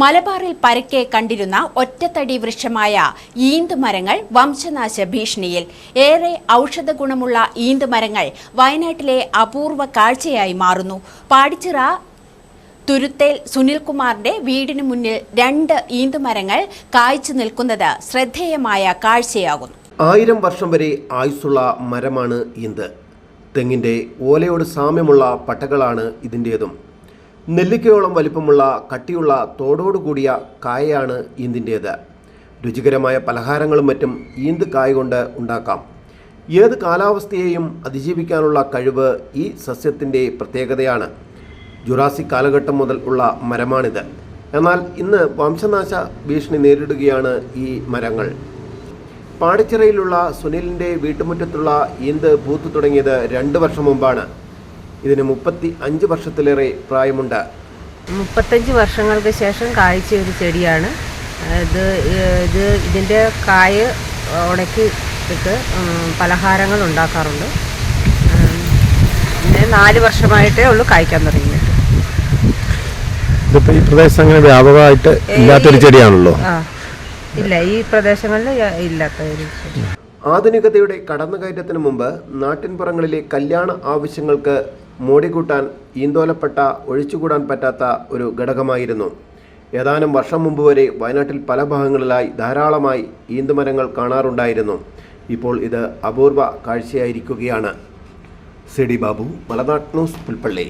മലബാറിൽ പരക്കെ കണ്ടിരുന്ന ഒറ്റത്തടി വൃക്ഷമായ ഈന്ത് മരങ്ങൾ വംശനാശ ഭീഷണിയിൽ. ഏറെ ഔഷധ ഗുണമുള്ള ഈന്ത് മരങ്ങൾ വയനാട്ടിലെ അപൂർവ കാഴ്ചയായി മാറുന്നു. പാടിച്ചിറ തുരുത്തേൽ സുനിൽകുമാറിന്റെ വീടിന് മുന്നിൽ രണ്ട് ഈന്തുമരങ്ങൾ കായ്ച്ചു നിൽക്കുന്നത് ശ്രദ്ധേയമായ കാഴ്ചയാകുന്നു. ആയിരം വർഷം വരെ ആയുസ്സുള്ള മരമാണ് ഈന്ത്. തെങ്ങിന്റെ ഓലയോട് സാമ്യമുള്ള പട്ടകളാണ് ഇതിന്റേതും നെല്ലിക്കയോളം വലിപ്പമുള്ള കട്ടിയുള്ള തോടോടുകൂടിയ കായയാണ് ഈന്തിന്റേത് രുചികരമായ പലഹാരങ്ങളും മറ്റും ഈന്ത് കായ കൊണ്ട് ഉണ്ടാക്കാം. ഏത് കാലാവസ്ഥയെയും അതിജീവിക്കാനുള്ള കഴിവ് ഈ സസ്യത്തിന്റെ പ്രത്യേകതയാണ്. ജുറാസിക് കാലഘട്ടം മുതൽ ഉള്ള മരമാണിത്. എന്നാൽ ഇന്ന് വംശനാശ ഭീഷണി നേരിടുകയാണ് ഈ മരങ്ങൾ. പാടിച്ചിറയിലുള്ള സുനിലിന്റെ വീട്ടുമുറ്റത്തുള്ള ഈന്ത് പൂത്തു തുടങ്ങിയത് രണ്ട് വർഷം മുമ്പാണ്. ഇതിന് മുപ്പത്തി അഞ്ച് വർഷത്തിലേറെ പ്രായമുണ്ട്. മുപ്പത്തഞ്ച് വർഷങ്ങൾക്ക് ശേഷം കായ്ച്ച ഒരു ചെടിയാണ്. ഇത് ഇത് ഇതിന്റെ കായ് ഉണക്കി ഇട്ട് പലഹാരങ്ങൾ ഉണ്ടാക്കാറുണ്ട്. പിന്നെ നാല് വർഷമായിട്ടേ ഉള്ളൂ കായ്ക്കാൻ തുടങ്ങിയിട്ട്. ഈ പ്രദേശം അങ്ങനെ വ്യാപകമായിട്ട് ഇല്ലാത്തൊരു ചെടിയാണല്ലോ? ഇല്ല ഈ പ്രദേശങ്ങളിൽ ഇല്ലാത്ത ഒരു ചെടി. ആധുനികതയുടെ കടന്നുകയറ്റത്തിന് മുമ്പ് നാട്ടിൻപുറങ്ങളിലെ കല്യാണ ആവശ്യങ്ങൾക്ക് മോടി കൂട്ടാൻ ഈന്തോലപ്പെട്ട ഒഴിച്ചുകൂടാൻ പറ്റാത്ത ഒരു ഘടകമായിരുന്നു. ഏതാനും വർഷം മുമ്പ് വരെ വയനാട്ടിൽ പല ഭാഗങ്ങളിലായി ധാരാളമായി ഈന്തുമരങ്ങൾ കാണാറുണ്ടായിരുന്നു. ഇപ്പോൾ ഇത് അപൂർവ കാഴ്ചയായിരിക്കുകയാണ്. CD Babu Malanad news Pulpalli.